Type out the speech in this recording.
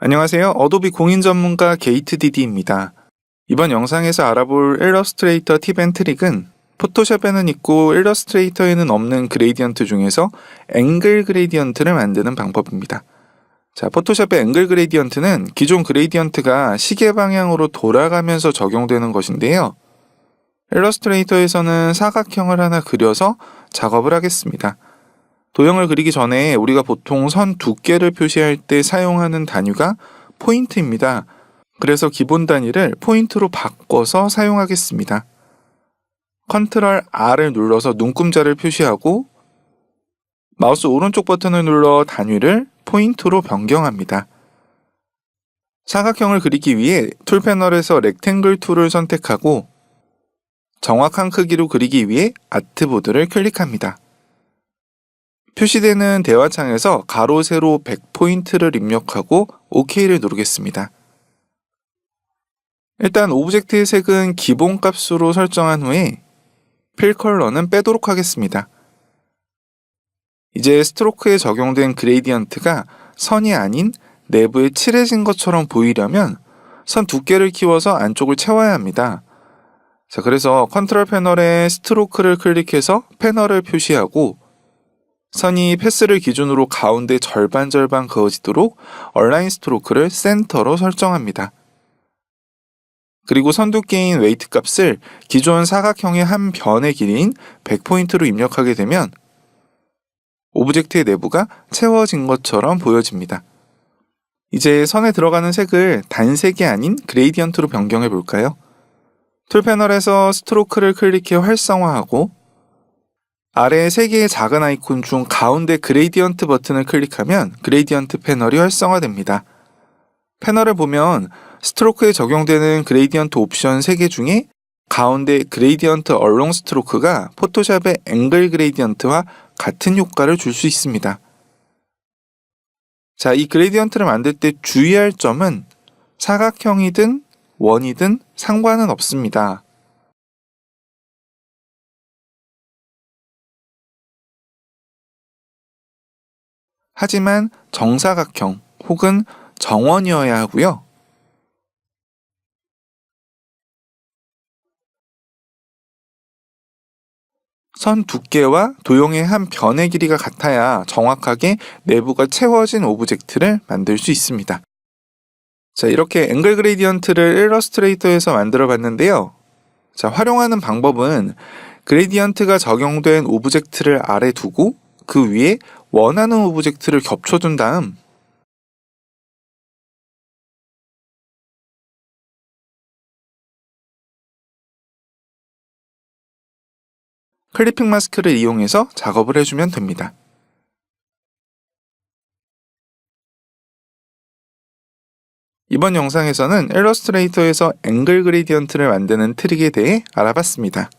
안녕하세요. 어도비 공인 전문가 게이트 디디입니다. 이번 영상에서 알아볼 일러스트레이터 팁 앤 트릭은 포토샵에는 있고 일러스트레이터에는 없는 그레이디언트 중에서 앵글 그레이디언트를 만드는 방법입니다. 자, 포토샵의 앵글 그레이디언트는 기존 그레이디언트가 시계 방향으로 돌아가면서 적용되는 것인데요. 일러스트레이터에서는 사각형을 하나 그려서 작업을 하겠습니다. 도형을 그리기 전에 우리가 보통 선 두께를 표시할 때 사용하는 단위가 포인트입니다. 그래서 기본 단위를 포인트로 바꿔서 사용하겠습니다. 컨트롤 R을 눌러서 눈금자를 표시하고 마우스 오른쪽 버튼을 눌러 단위를 포인트로 변경합니다. 사각형을 그리기 위해 툴 패널에서 렉탱글 툴을 선택하고 정확한 크기로 그리기 위해 아트보드를 클릭합니다. 표시되는 대화창에서 가로, 세로 100포인트를 입력하고 OK를 누르겠습니다. 일단 오브젝트의 색은 기본 값으로 설정한 후에 필 컬러는 빼도록 하겠습니다. 이제 스트로크에 적용된 그레이디언트가 선이 아닌 내부에 칠해진 것처럼 보이려면 선 두께를 키워서 안쪽을 채워야 합니다. 자, 그래서 컨트롤 패널에 스트로크를 클릭해서 패널을 표시하고 선이 패스를 기준으로 가운데 절반 절반 그어지도록 얼라인 스트로크를 센터로 설정합니다. 그리고 선두께인 웨이트 값을 기존 사각형의 한 변의 길이인 100포인트로 입력하게 되면 오브젝트의 내부가 채워진 것처럼 보여집니다. 이제 선에 들어가는 색을 단색이 아닌 그레이디언트로 변경해 볼까요? 툴 패널에서 스트로크를 클릭해 활성화하고 아래 세 개의 작은 아이콘 중 가운데 그레이디언트 버튼을 클릭하면 그레이디언트 패널이 활성화됩니다. 패널을 보면 스트로크에 적용되는 그레이디언트 옵션 3개 중에 가운데 그레이디언트 얼롱 스트로크가 포토샵의 앵글 그레이디언트와 같은 효과를 줄 수 있습니다. 자, 이 그레이디언트를 만들 때 주의할 점은 사각형이든 원이든 상관은 없습니다. 하지만 정사각형 혹은 정원이어야 하고요. 선 두께와 도형의 한 변의 길이가 같아야 정확하게 내부가 채워진 오브젝트를 만들 수 있습니다. 자, 이렇게 앵글 그레이디언트를 일러스트레이터에서 만들어 봤는데요. 자, 활용하는 방법은 그레이디언트가 적용된 오브젝트를 아래 두고 그 위에 원하는 오브젝트를 겹쳐준 다음 클리핑 마스크를 이용해서 작업을 해주면 됩니다. 이번 영상에서는 일러스트레이터에서 앵글 그레디언트를 만드는 트릭에 대해 알아봤습니다.